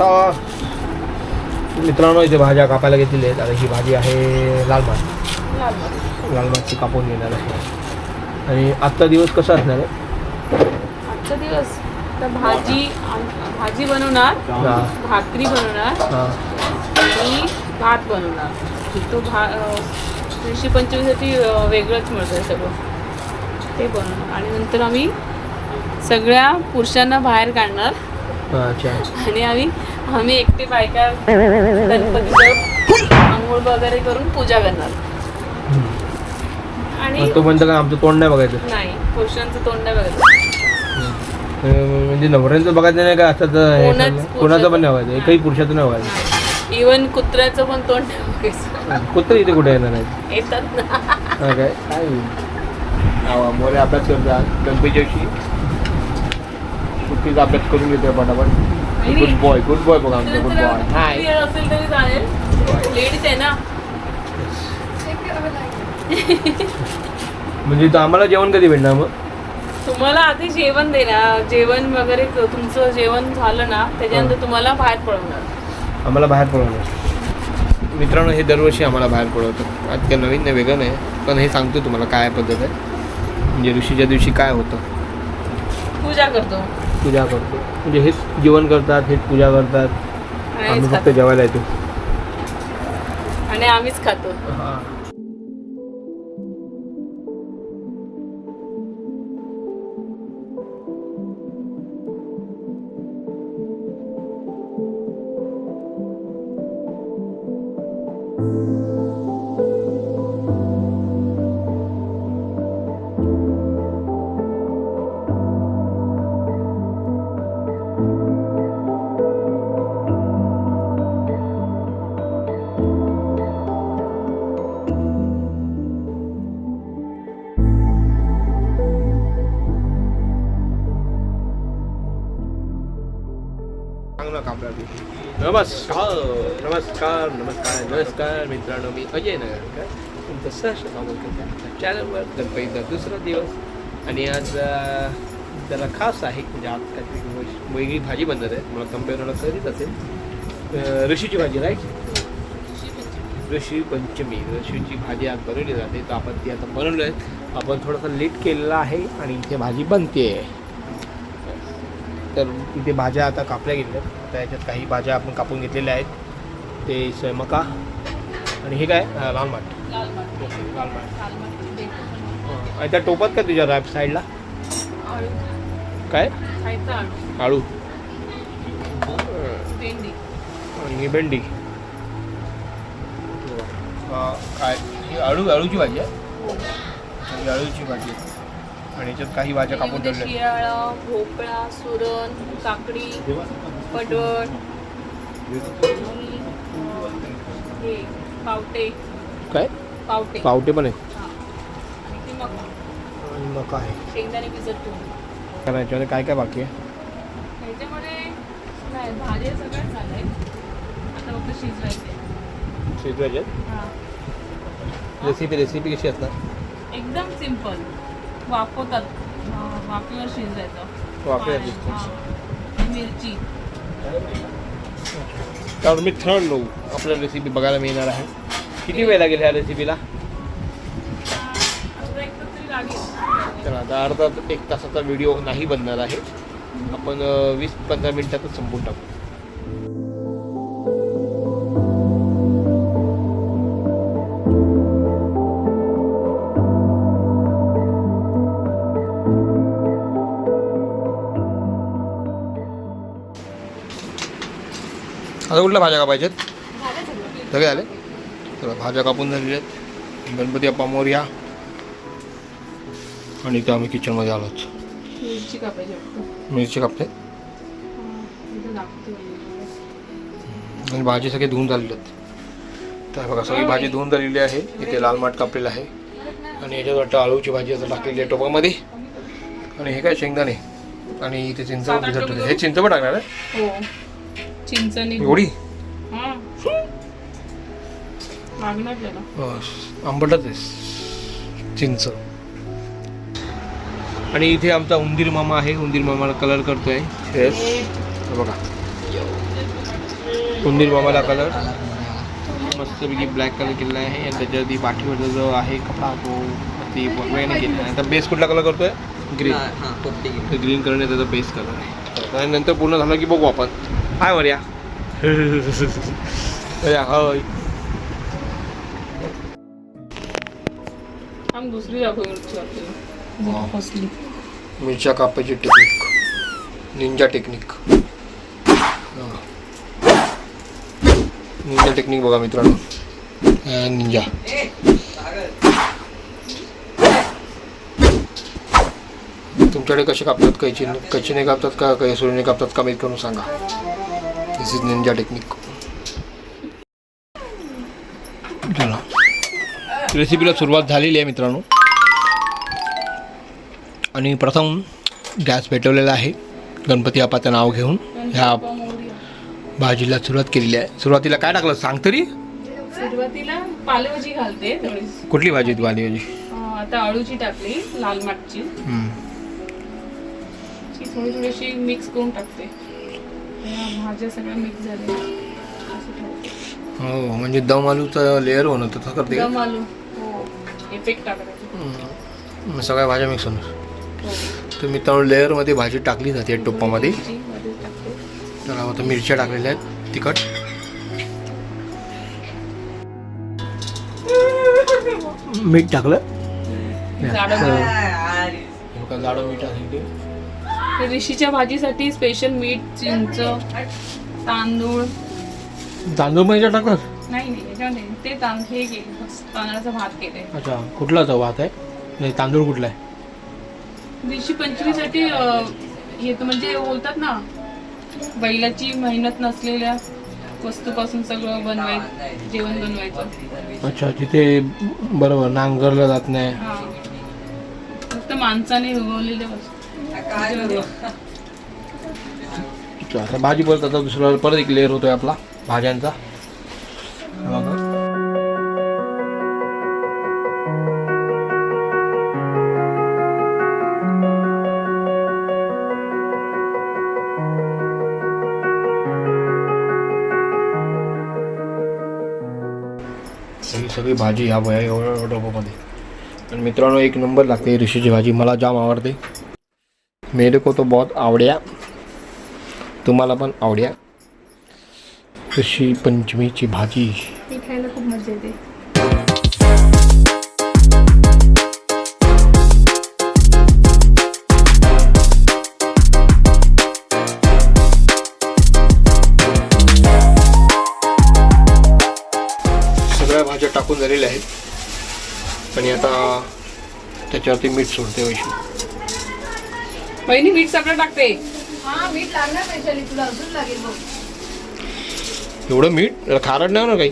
आता मित्रांनो इथे भाज्या कापायला घेतलेल्या आहेत. आता ही भाजी आहे लाल माठ लाल माठ. लाल माठची कापून घेणार आहे. आणि आजचा दिवस कसा असणार आहे? आजचा दिवस तर भाजी आम- भाजी बनवणार हा. भाकरी बनवणार हा. आणि भात बनवणार. तो भा तीनशे पंचवीससाठी वेगळंच मिळतं आहे सगळं. ते बनवणार. आणि नंतर आम्ही सगळ्या पुरुषांना बाहेर काढणार. आणि आम्ही आम्ही एकटे बायका गणपतीचं आंघोळ वगैरे करून पूजा करणार. आणि मग तोपर्यंत काय आमचं तोंड नाही बघायचं. नाही पुरुषांचं तोंड नाही बघायचं. म्हणजे नवऱ्यांचं बघायचं नाही का असं तर कोणाच- पण नाही बघायचं एकही पुरुषाचं नाही बघायचं. इवन कुत्र्याचं पण तोंड नाही बघायचं. कुत्र इथे कुठे येणार नाही येतात ना. काय? काय? अभ्यास करतात गणपती सुट्टीचा अभ्यास करून घेतोय पटापट गुड बॉय गुड बॉय बघा आमचं गुड बॉय हाय असेल तरी चालेल. लेडीज आहे ना? म्हणजे आम्हाला जेवण कधी भेटणार मग? तुम्हाला आधी जेवण देणार. जेवण वगैरे तुमचं जेवण झालं ना त्याच्यानंतर तुम्हाला बाहेर पळवणार. आम्हाला बाहेर पडवणार मित्रांनो हे दरवर्षी आम्हाला बाहेर पडवतं आज काय नवीन नाही वेगळं नाही पण हे सांगतो तुम्हाला काय पद्धत आहे. म्हणजे ऋषीच्या दिवशी काय होतं? पूजा करतो. पूजा करतो. म्हणजे हेच जेवण करतात हेच पूजा करतात. आम्ही फक्त जेवायला येतो. आणि आम्हीच खातो. सांग नमस्कार नमस्कार नमस्कार मित्रांनो मी अजय नगरकर. तुमचं सहर्ष स्वागत करतो चॅनलवर गणपतीचा दुसरा दिवस. आणि आज त्याला जरा खास आहे म्हणजे आज काहीतरी वेगळी भाजी बनणार आहे. मला कंपेअरला करीत असेल. ऋषीची भाजी राईट ऋषी पंचमी. ऋषीची भाजी आज बनवली जाते. तर आपण ती आता बनवलं आहे आपण थोडंसं लेट केलेलं आहे आणि इथे भाजी बनते. तर इथे भाज्या आता कापल्या गेल्या तर याच्यात काही भाज्या आपण कापून घेतलेल्या आहेत. ते स्वयंमका आणि हे काय? लाल माठ लाल माठ. लाल. आणि त्या टोपात का तुझ्या रॅप साईडला? काय? आळू. आणि ही भेंडी काय? ही आळू आळूची भाजी आहे? ही आळूची भाजी आहे. आणि याच्यात काही भाज्या कापून ठेवल्या शियाळा भोपळा सुरण काकडी पडवळ. हे पावटे. काय? पावटे. पावटे पण आहे. हा. आणि ती मका. आणि मका आहे. शेंगदाणे भिजत ठेवून कारण याच्यामध्ये काय काय बाकी आहे? ह्याच्यामध्ये नाही भाज्या सगळ्यात झालंय आता फक्त शिजवायचे. शिजवायचे? हा. रेसिपी रेसिपी कशी असणार? एकदम सिंपल वाफवतात. अं, वाफेवर शिजवायचं. वाफेवर. हा. मिरची. कारण मी थंड मित्रांनो आपल्याला रेसिपी बघायला मिळणार आहे. किती वेळ लागेल ह्या रेसिपीला अर्धा एक तर आता अर्धा एक तासाचा व्हिडिओ नाही बनणार आहे. आपण वीस पंधरा मिनिटातच संपून टाकू. आता कुठल्या भाज्या कापायच्यात सगळे आले? चला भाज्या कापून झालेल्या आहेत. गणपती अप्पा मोर्या. आणि इथे आम्ही किचनमध्ये आलोच मिरची कापते? आणि भाजी सगळी धुवून झालेली आहेत. तर बघा सगळी भाजी धुवून झालेली आहे. इथे लाल माठ कापलेलं आहे. आणि याच्यात वाटतं आळूची भाजी असं टाकलेली आहे टोपामध्ये. आणि हे काय शेंगदाणे? आणि इथे चिंच. हे चिंच पण टाकणार आहे? एवढी? लागणार आंबटच आहे. चिंच. आणि इथे आमचा उंदीर मामा आहे. उंदीर मामाला कलर करतोय. बघा. उंदीर मामाला कलर मस्तपैकी ब्लॅक कलर केलेला आहे. आणि त्याच्यावरती पाठीवरचा जो आहे कपडा तो ती वेगळ्याने केलेला आहे. आता बेस कुठला कलर करतोय? ग्रीन हां ग्रीन कलर त्याचा बेस कलर आहे. आणि नंतर पूर्ण झालं की बघू आपण. हाय वऱ्या वऱ्या, हाय आम दुसरी दाखव मिरची आपल्याला हा. फसली मिरच्या कापायची technique ninja technique ninja technique बघा मित्रांनो निंजा तुमच्याकडे कसे कापतात कैची कैचीने कापतात का कैसुरीने कापतात कमीत करून सांगा दिस इज निंजा टेक्निक चला. रेसिपीला सुरुवात झालेली आहे मित्रांनो. आणि प्रथम गॅस पेटवलेला आहे. गणपती बाप्पाचं नाव घेऊन ह्या भाजीला सुरुवात केलेली आहे. सुरुवातीला काय टाकलं सांग तरी. सुरुवातीला पालेभाजी घालते थोडीशी कुठली भाजी ती वाली भाजी अं, आता अळूची टाकली लाल माठची ती थोडी थोडीशी मिक्स करून टाकते. भाज्या सगळ्या मिक्स झाल्या असं ठेवते. हो म्हणजे दम आलूचं लेअर होणं तसं करते का? दम आलू. हो इफेक्ट टाकायचे. हम्म. सगळ्या भाज्या मिक्स होणार. हो. तर मित्रांनो लेअरमध्ये भाजी टाकली जाते टोपामध्ये. मिरची मध्ये टाकते. तर आता मिरच्या टाकलेल्या आहेत तिखट. मीठ टाकलं? जाडं हो. जाडं मीठ आहे ऋषीच्या भाजीसाठी स्पेशल मीठ चिंच तांदूळ. तांदूळ याच्यात टाकलं नाही नाही याच्यावर नाही. ते तांदूळ हे केले तांदळाचा भात केले अच्छा कुठला तो भात आहे? नाही तांदूळ कुठला आहे? ऋषी पंचमीसाठी हे तर म्हणजे बोलतात ना बैलाची मेहनत नसलेल्या वस्तूपासून सगळं बनवायचं जेवण बनवायचं. अच्छा तिथे बरोबर नांगरलं जात नाही. हा. फक्त माणसाने उगवलेल्या वस्तू. आता भाजी परत आता दुसरा परत एक लेअर होतोय आपला भाज्यांचा. हा सगळी भाजी ह्या वया एवढ्या एवढ्या डब्यामध्ये. आणि मित्रांनो एक नंबर लागते ऋषीची भाजी. मला जाम आवडते. मेरे को तो बहुत आवड्या। तुम्हाला पण आवड्या। ऋषी पंचमीची भाजी। ती खायला खूप मजा येते. सगळ्या भाज्या टाकून झालेल्या आहेत. आणि आता त्याच्यावरती मीठ सोडते वैशी बहिणी मीठ सगळं टाकते. हा मीठ लागणार वैशाली तुला अजून लागेल बघ. एवढं मीठ? खारट नाही ना काही?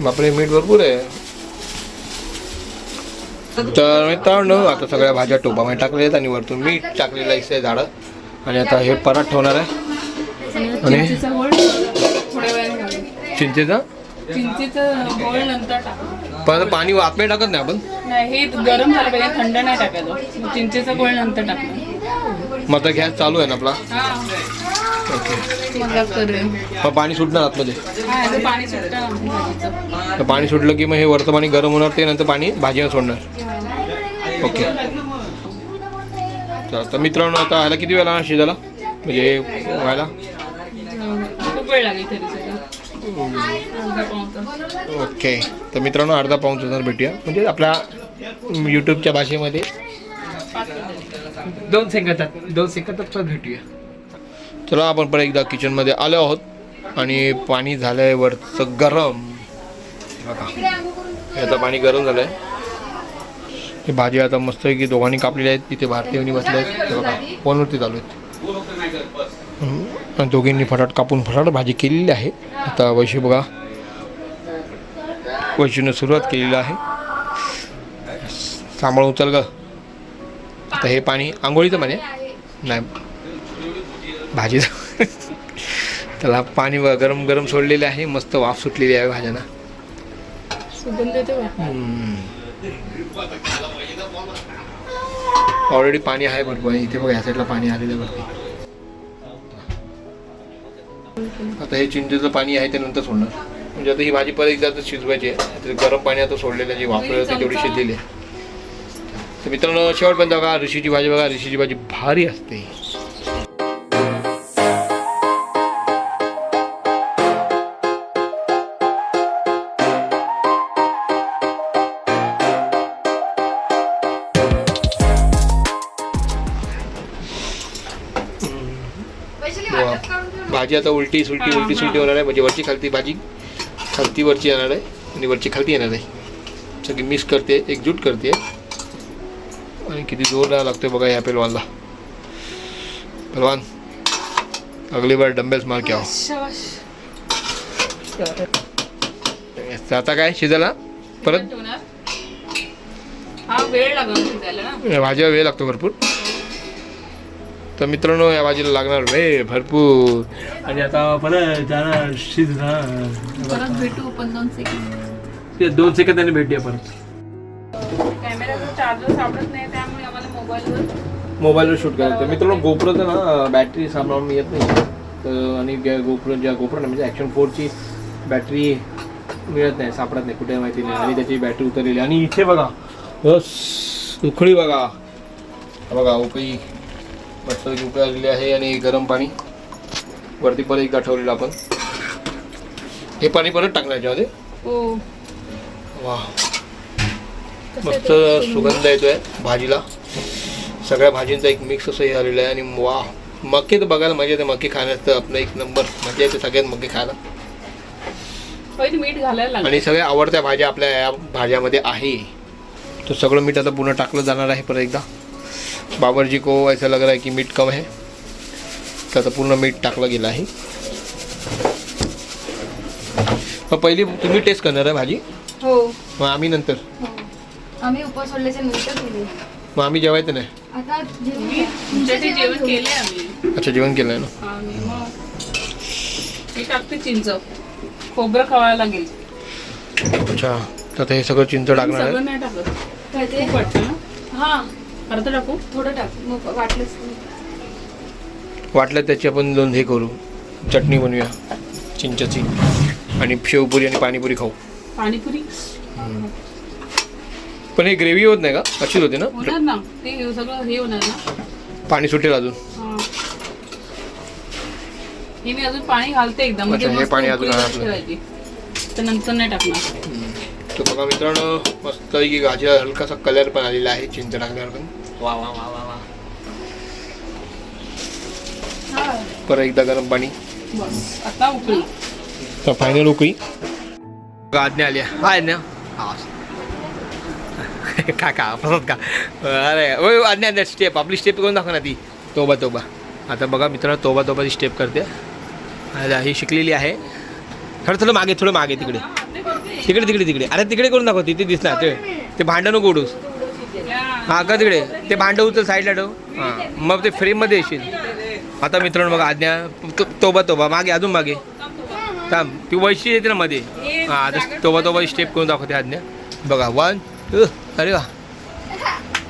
बापरे मीठ भरपूर आहे. तर मित्रांनो आता सगळ्या भाज्या टोपामध्ये टाकल्या आहेत आणि वरतून मीठ टाकलेलं आहे झाडं. आणि आता हे परात ठेवणार आहे. आणि चिंचेचा? चिंचेचा गोळ नंतर टाकू. पण पाणी आतमध्ये टाकत नाही आपण? नाही हे गरम झालं पाहिजे थंड नाही टाकायचं. मग चिंचेचा गोळ नंतर टाकणार मग आता गॅस चालू आहे ना आपला? हा. मग पाणी सुटणार आतमध्ये? हा पाणी तर सुटलं की मग हे वरचं पाणी गरम होणार ते नंतर पाणी भाजीला सोडणार. ओके. चला तर मित्रांनो आता ह्याला किती वेळ लागणार शिजायला? म्हणजे व्हायला? खूप वेळ लागेल तरी सुद्धा अर्धा पाऊण तास. ओके. तर मित्रांनो अर्धा पाऊन तासात भेटूया. म्हणजे आपल्या यूट्यूबच्या भाषेमध्ये. दोन सेकंदात दोन सेकंदात पण भेटूया. चला आपण परत एकदा किचनमध्ये आलो आहोत. आणि पाणी झालं आहे वरचं गरम. बघा. हे आता पाणी गरम झालं आहे ही भाजी आता मस्त की दोघांनी कापलेली आहेत. तिथे भारतीय बसले आहेत बघा फोनवरती चालू आहेत. दोघींनी फटाट कापून फटाट भाजी केलेली आहे. आता वैशी बघा. वैशीनं सुरुवात केलेली आहे. सांभाळून उचल ग. आता हे पाणी आंघोळीचं आहे? नाही भाजी त्याला पाणी व- गरम गरम सोडलेले आहे. मस्त वाफ सुटलेली आहे भाज्यांना. ऑलरेडी पाणी आहे भरपूर. इथे बघा ह्या साईडला पाणी आलेलं आहे भरपूर. आता हे चिंचेचं पाणी आहे ते नंतर सोडणार. म्हणजे आता ही भाजी परत एकदा शिजवायची आहे. गरम पाणी आता सोडलेलं जे वापरलं ते तेवढी शिजलेली आहे. तर मित्रांनो शेवटपर्यंत बघा ऋषीची भाजी बघा ऋषीची भाजी भारी असते. भाजी आता उलटी सुलटी उलटी. सुलटी होणार आहे म्हणजे वरची खालती भाजी खालती वरची येणार आहे आणि वरची खालती येणार आहे. सगळी मिक्स करते एकजूट करते. आणि किती जोर लागतोय बघा या पेलवानला. पेलवान अगली बार डंबेल्स मार क्या शाबाश. आता काय शिजायला? परत? ठेवणार. हा वेळ लागणार शिजायला ना? या भाजीला वेळ लागतो भरपूर. तर मित्रांनो या भाजीला लागणार वेळ भरपूर. आणि आता परत जाणार शिजणार परत भेटू पण दोन सेकंद दोन सेकंदाने भेटूया परत. कॅमेराचा चार्जर सापडत नाही त्यामुळे आम्हाला मोबाईलवर मोबाईलवर शूट करायचं. मित्रांनो गोप्रोचं ना बॅटरी सांभाळून येत नाही. तर आणि गोप्रो ज्या गोप्रो ना म्हणजे ॲक्शन फोरची बॅटरी मिळत नाही सापडत नाही कुठे माहिती नाही. आणि त्याची बॅटरी उतरलेली. आणि इथे बघा बस उकळी बघा. हा बघा उकळी मस्त उकळी आलेली आहे आणि गरम पाणी. वरती परत एकदा ठेवलेलं आपण. हे पाणी परत टाकणार याच्यामध्ये हो. वा. मस्त सुगंध येतोय भाजीला. सगळ्या भाजींचा एक मिक्स असं हे आलेलं आहे आणि वा. मक्के तर बघायला मजा येते. मक्के खाण्यात तर आपलं एक नंबर मजा येते सगळ्यात मक्के खायला. मीठ घालायला आणि सगळ्या आवडत्या भाज्या आपल्या या भाज्यामध्ये आहे. तो सगळं मीठ आता पुन्हा टाकलं जाणार आहे परत एकदा. बाबरजी को ऐसा लग रहा है की मीठ कम है। आता पूर्ण मीठ टाकलं गेलं आहे। मग पहिली तुम्ही टेस्ट करणार आहे भाजी? हो. मग आम्ही नंतर? हो. आम्ही उपवास सोडल्याच्या नंतर केले. मग आम्ही जेवायचं नाही? आता जेवण मी तुमच्यासाठी जेवण केलंय आम्ही. अच्छा जेवण केलं आहे ना आणि मग मी टाकते चिंच. खोबरं खवायला लागेल. अच्छा तर आता हे सगळं चिंच टाकणार आहे? सगळं नाही टाकत. काय ते? खूप वाटतं ना? हा. अर्ध टाकू? थोडं टाक. मग वाटलंच वाटलं त्याची आपण दोन हे करू. चटणी बनवूया. चिंचची आणि शेवपुरी आणि पाणीपुरी खाऊ. पाणीपुरी? पण हे ग्रेव्ही होत नाही का? अशीच होते ना? होणार ना. ते सगळं हे होणार ना? पाणी सुटेल अजून. हा. हे मी अजून पाणी घालते एकदा म्हणजे अच्छा, हे मस्त पाणी अजून उकळी घातलं. ठेवायची. तर नंतर नाही टाकणार. तर बघा मित्रांनो मस्त की भाजीला हलकासा कलर पण आलेला आहे चिंच टाकल्यावर पण. वा वा वा वा वा. हा परत एकदा गरम पाणी. बस आता उकळी. तर फायनल उकळी. आज्ञा आली आहे. हा. आज्ञा हा का का फसत का अरे ओय आज्ञा आज्ञा स्टेप आपली स्टेप करून दाखव ना ती. तोबा तोबा. आता बघा मित्रांनो तोबा तोबाची स्टेप करते. आता ही शिकलेली आहे. थोडं थोडं मागे थोडं मागे तिकडे. तिकडे तिकडे तिकडे. अरे तिकडे करून दाखव तिथे दिसणार ते ते भांडं नको उडूस. हां का तिकडे ते भांडं उचल साईडला ठेव. हां. मग ते फ्रेममध्ये येशील. आता मित्रांनो बघा आज्ञा तो- तोबा तोबा. मागे अजून मागे. थांब. ती वैशी येते ना मध्ये. हां आता तोबा तोबा स्टेप करून दाखवते आज्ञा. बघा वन टू अरे वा.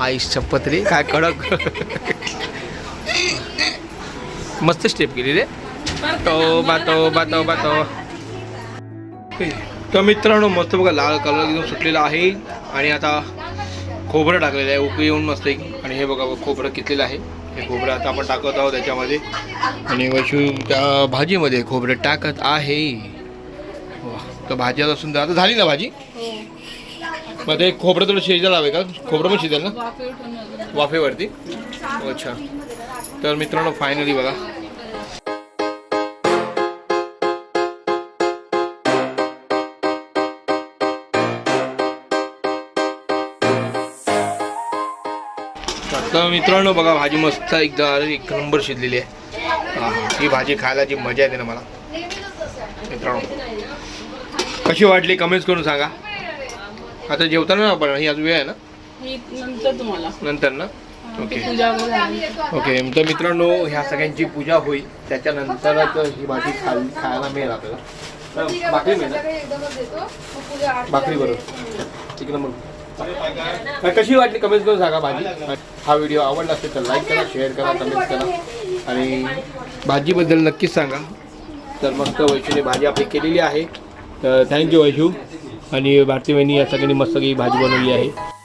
आई शपथ रे काय कडक. मस्त स्टेप केली रे. तोबा तोबा तोबा तो तर मित्रांनो मस्त बघा लाल कलर एकदम सुटलेला आहे. आणि आता खोबरं टाकलेलं आहे. उकळी येऊन मस्त एक. आणि हे बघा खोबरं कितलेलं आहे. हे खोबरं आता आपण टाकत आहोत त्याच्यामध्ये. आणि वशू त्या भाजीमध्ये खोबरं टाकत आहे. वा तर भाजी आता सुंदर आता झाली ना भाजी? मग ते खोबरं थोडं शिजायला हवे का? खोबरं पण शिजेल ना? वाफेवरती अच्छा. तर मित्रांनो फायनली बघा. तर मित्रांनो बघा भाजी मस्त एकदा अरे एक नंबर शिजलेली आहे. हा, ही भाजी खायला जी मजा येते ना मला. मित्रांनो कशी वाटली कमेंट्स करून सांगा. आता जेवताना ना आपण ही अजून वेळ आहे ना? ही नंतर तुम्हाला. नंतर ना? ओके. ओके तर मित्रांनो ह्या सगळ्यांची पूजा होईल. त्याच्यानंतरच ही भाजी खाल खायला मिळेल आपल्याला. तर भाकरी मिळेल भाकरी बरोबर. एक नंबर. कशी वाटली कमेंट करून सांगा भाजी? हा व्हिडिओ आवडला असेल तर लाईक करा शेअर करा कमेंट करा. आणि भाजीबद्दल नक्कीच सांगा. तर मस्त वैशूने भाजी आपली केलेली आहे. तर थँक्यू वैशू. आणि भारती बहिणी या सगळ्यांनी मस्त ही भाजी बनवली आहे.